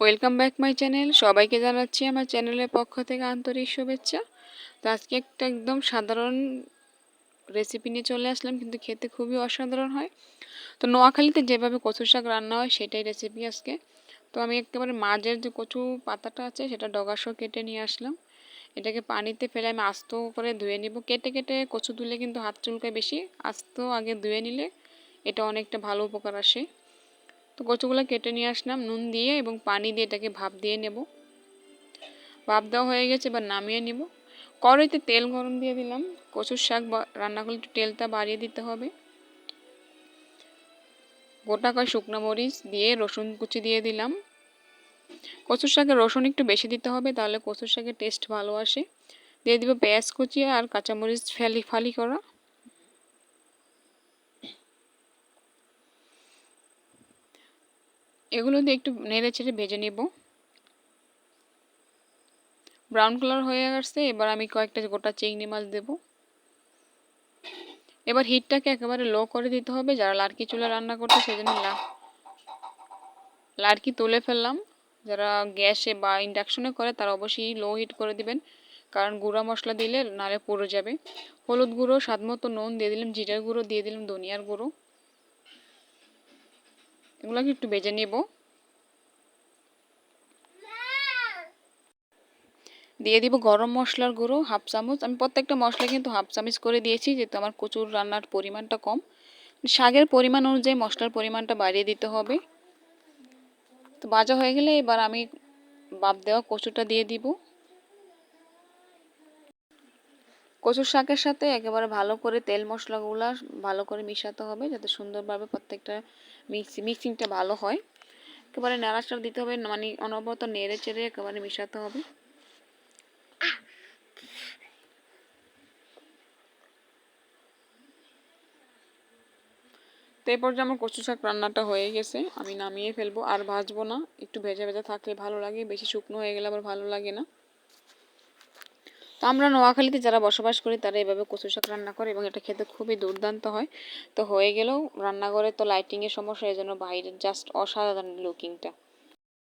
Welcome back my channel সবাইকে জানাচ্ছি আমার চ্যানেলের পক্ষ থেকে আন্তরিক শুভেচ্ছা। তো আজকে একটা একদম সাধারণ রেসিপি নিয়ে চলে আসলাম, কিন্তু খেতে খুবই অসাধারণ হয়। তো নোয়াখালীতে যেভাবে কচু শাক রান্না হয়, সেটাই রেসিপি আজকে। তো আমি একেবারে মাঝের যে কচু পাতাটা আছে, সেটা ডগাসহ কেটে নিয়ে আসলাম। এটাকে পানিতে ফেলে আমি আস্ত করে ধুয়ে নিব। কেটে কেটে কচু ধুলে কিন্তু হাত চুলকায় বেশি। আস্ত আগে ধুয়ে নিলে এটা অনেকটা ভালো উপকার আসে। তো কচুগুলো কেটে নিয়ে আসলাম, নুন দিয়ে এবং পানি দিয়ে এটাকে ভাপ দিয়ে নেব। ভাপ দেওয়া হয়ে গেছে, এবার নামিয়ে নিব। কড়াইতে তেল গরম দিয়ে দিলাম। কচুর শাক রান্না করলে একটু তেলটা বাড়িয়ে দিতে হবে। গোটা কয় শুকনো মরিচ দিয়ে রসুন কুচি দিয়ে দিলাম। কচুর শাকে রসুন একটু বেশি দিতে হবে, তাহলে কচুর শাকের টেস্ট ভালো আসে। দিয়ে দিব পেঁয়াজ কুচি আর কাঁচামরিচ ফালি ফালি করা। এগুলো দিয়ে একটু নেড়ে ছেড়ে ভেজে নেব। ব্রাউন কালার হয়ে আসছে, এবার আমি কয়েকটা গোটা চিংড়ি মাছ দেব। এবার হিটটাকে একেবারে লো করে দিতে হবে, যারা লাড়কি চুলা রান্না করছে সেই জন্য লাড়কি তুলে ফেললাম। যারা গ্যাসে বা ইন্ডাকশনে করে তারা অবশ্যই লো হিট করে দিবেন, কারণ গুঁড়া মশলা দিলে নালে পুড়ে যাবে। হলুদ গুঁড়ো, স্বাদ মতো নুন দিয়ে দিলাম, জিরার গুঁড়ো দিয়ে দিলাম, ধনিয়ার গুঁড়ো। এগুলোকে একটু বেজে নেব। দিয়ে দিব গরম মশলার গুঁড়ো, হাফ চামচ। আমি প্রত্যেকটা মশলা কিন্তু হাফ চামচ করে দিয়েছি, যেহেতু আমার কচুর রান্নার পরিমাণটা কম। শাকের পরিমাণ অনুযায়ী মশলার পরিমাণটা বাড়িয়ে দিতে হবে। তো বাজা হয়ে গেলে এবার আমি বাপ দেওয়া কচুটা দিয়ে দিব। কচুর শাকের সাথে একেবারে ভালো করে তেল মশলাগুলো ভালো করে মিশাতে হবে যাতে সুন্দরভাবে প্রত্যেকটা মিক্সি মিক্সিংটা ভালো হয়। একেবারে নাড়াচাড়া দিতে হবে মানে অনবরত নেড়ে চেড়ে একেবারে মিশাতে হবে। তো এই পর্যায়ে আমার কচু শাক রান্নাটা হয়ে গেছে। আমি নামিয়ে ফেলব, আর ভাজবো না। একটু ভেজা ভেজা থাকলে ভালো লাগে, বেশি শুকনো হয়ে গেলে আবার ভালো লাগে না। তো আমরা নোয়াখালীতে যারা বসবাস করি, তারা এভাবে কচু শাক রান্না করে এবং এটা খেতে খুবই দুর্দান্ত হয়। তো হয়ে গেলেও রান্নাঘরে তো লাইটিংয়ের সমস্যা এই জন্য বাইরের জাস্ট অসাধারণ লুকিংটা